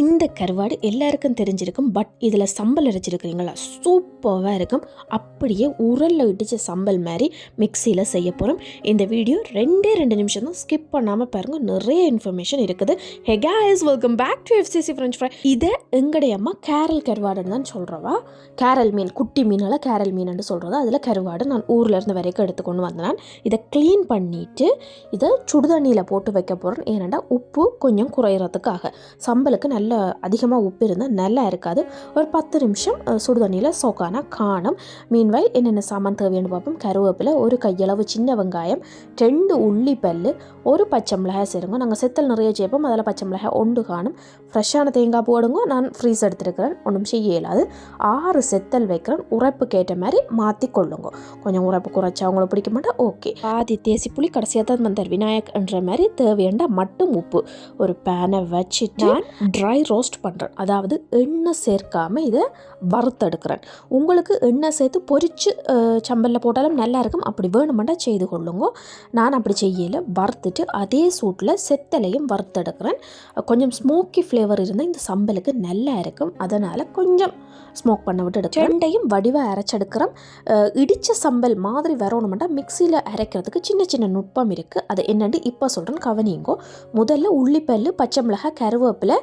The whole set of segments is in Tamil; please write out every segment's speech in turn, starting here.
இந்த கருவாடு எல்லாருக்கும் தெரிஞ்சிருக்கும் பட் இதில் சம்பல் அரைச்சிருக்கிறீங்களா? சூப்பராக இருக்கும். அப்படியே உரலில் இடித்த சம்பல் மாதிரி மிக்சியில் செய்ய போகிறோம் இந்த வீடியோ ரெண்டே ரெண்டு நிமிஷம் தான். ஸ்கிப் பண்ணாமல் பாருங்கள் நிறைய இன்ஃபர்மேஷன் இருக்குது. ஹெகா is welcome back to FCC French fry இதை எங்களுடைய அம்மா கேரல் கருவாடுன்னு தான் சொல்கிறவா கேரல் மீன் குட்டி மீனால் கேரல் மீன் சொல்கிறதா அதில் கருவாடு நான் ஊரில் இருந்து வரைக்கும் எடுத்துக்கொண்டு வந்தேன். இதை க்ளீன் பண்ணிவிட்டு இதை சுடுதண்ணியில் போட்டு வைக்க போகிறேன் ஏன்னாண்டா உப்பு கொஞ்சம் குறையிறதுக்காக. சம்பலுக்கு நல்ல அதிகமாக உப்பு இருந்தால் நல்லா இருக்காது. ஒரு பத்து நிமிஷம் சுடு சுடுதண்ணியில் சோக்கானா காணும். மீன்வாய் என்னென்ன சாமான் தேவைன்னு பார்ப்போம். கருவேப்பிலை ஒரு கையளவு சின்ன வெங்காயம் ரெண்டு உள்ளி பல்லு ஒரு பச்சை மிளகாய் சேருங்க நாங்கள் செத்தல் நிறைய சேர்ப்போம் அதில் பச்சை மிளகாய் ஒன்று காணும். ஃப்ரெஷ்ஷான தேங்காய் போடுங்க நான் ஃப்ரீஸ் எடுத்துருக்கிறேன். ஒன்றும் செய்ய இயலாது. ஆறு செத்தல் வைக்கிறேன். உரைப்புக்கு ஏற்ற மாதிரி மாற்றி கொள்ளுங்க. கொஞ்சம் உரைப்பு குறைச்சா அவங்களை பிடிக்க மாட்டேன் ஓகே. ஆதி தேசி புளி கடைசியாக தான் வந்தார் விநாயக் என்ற மாதிரி தேவையான மட்டும் உப்பு. ஒரு பேனை வச்சுட்டு ட்ரை ட்ரை ரோஸ்ட் பண்ணுறேன் அதாவது எண்ணெய் சேர்க்காம இதை வறுத்தெடுக்கிறேன். உங்களுக்கு எண்ணெய் சேர்த்து பொரிச்சு அஹ், சம்பல்ல போட்டாலும் நல்லா இருக்கும். அப்படி வேணுமெண்டா செய்து கொள்ளுங்க. நான் அப்படி செய்யல. வறுத்துட்டு அதே சூட்டில் செத்தலையும் வறுத்தெடுக்கிறேன். கொஞ்சம் ஸ்மோக்கி ஃப்ளேவர் இருந்தால் இந்த சம்பலுக்கு நல்லா இருக்கும். அதனால் கொஞ்சம் ஸ்மோக் பண்ண விட்டு எடுக்கிறேன். ரெண்டையும் வடிவாக அரைச்செடுக்கிறோம் இடிச்ச சம்பல் மாதிரி வரணுமெண்டா மிக்சியில் அரைக்கிறதுக்கு சின்ன சின்ன நுட்பம் இருக்குது அது என்னன்னு இப்போ சொல்கிறேன் கவனிங்கோ முதல்ல உள்ளிப்பல்லு பச்சை மிளகாய் கருவேப்பிலை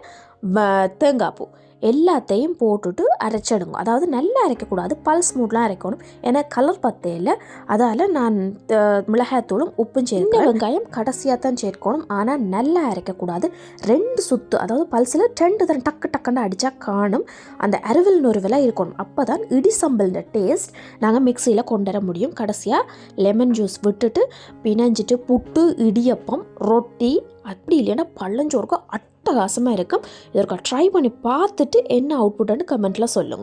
தேங்காய் பூ எல்லாத்தையும் போட்டுட்டு அரைச்சிடுங்க அதாவது நல்லா அரைக்கக்கூடாது. பல்ஸ் மூட்லாம் அரைக்கணும். ஏன்னா கலர் பத்தையில் அதால் நான் மிளகாய்த்தூளும் உப்பும் சேர்க்கிறேன். வெங்காயம் கடைசியாக தான் சேர்க்கணும். ஆனால் நல்லா அரைக்கக்கூடாது. ரெண்டு சுத்து அதாவது பல்ஸில் ரெண்டு தரம் டக்கு டக்குன்னு அடித்தா காணும். அந்த அருவில் நொறுவலாக இருக்கணும். அப்போ தான் இடி சம்பல் டேஸ்ட் நாங்கள் மிக்சியில் கொண்டு வர முடியும். கடைசியாக லெமன் ஜூஸ் விட்டுட்டு பிணைஞ்சிட்டு புட்டு இடியப்பம் ரொட்டி அப்படி இல்லைன்னா பள்ளஞ்சோறுக்கும் அட்டகாசமாக இருக்கும். இதற்கு ட்ரை பண்ணி பார்த்துட்டு என்ன அவுட்புட்டுன்னு கமெண்ட்டில் சொல்லுங்க.